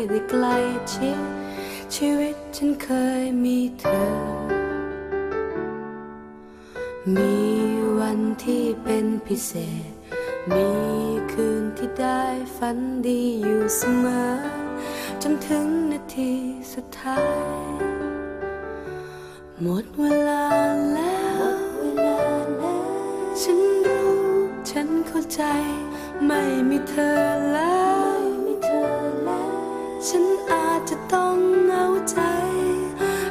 ยได้ใกล้ชิดชีวิตฉันเคยมีเธอ มีวันที่เป็นพิเศษ มีคืนที่ได้ฝันดีอยู่เสมอ จนถึงนาทีสุดท้าย หมดเวลาแล้วฉันรู้ ฉันเข้าใจ ไม่มีเธอแล้ว จจะต้องเหงาใจ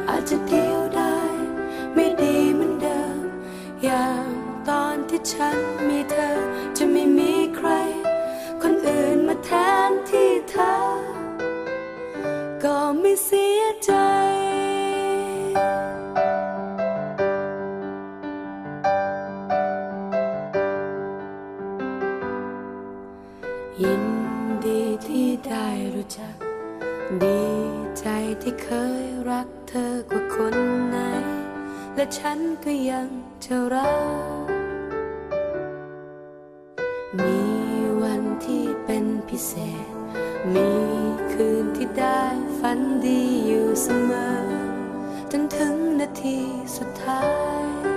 อาจจะเดียวได้ไม่ดีเหมือนเดิม อย่างตอนที่ฉันมีเธอจะไม่มีใคร คนอื่นมาแทนที่เธอ และฉันก็ยังจะรัก มีวันที่เป็นพิเศษ มีคืนที่ได้ฝันดีอยู่เสมอ จนถึงนาทีสุดท้าย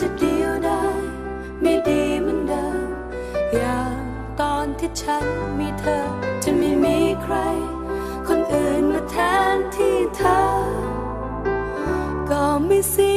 จะเดียวได้ไม่ดีเหมือนเดิม อย่างตอนที่ฉันมีเธอ จะไม่มีใคร คนอื่นมาแทนที่เธอ ก็ไม่เสี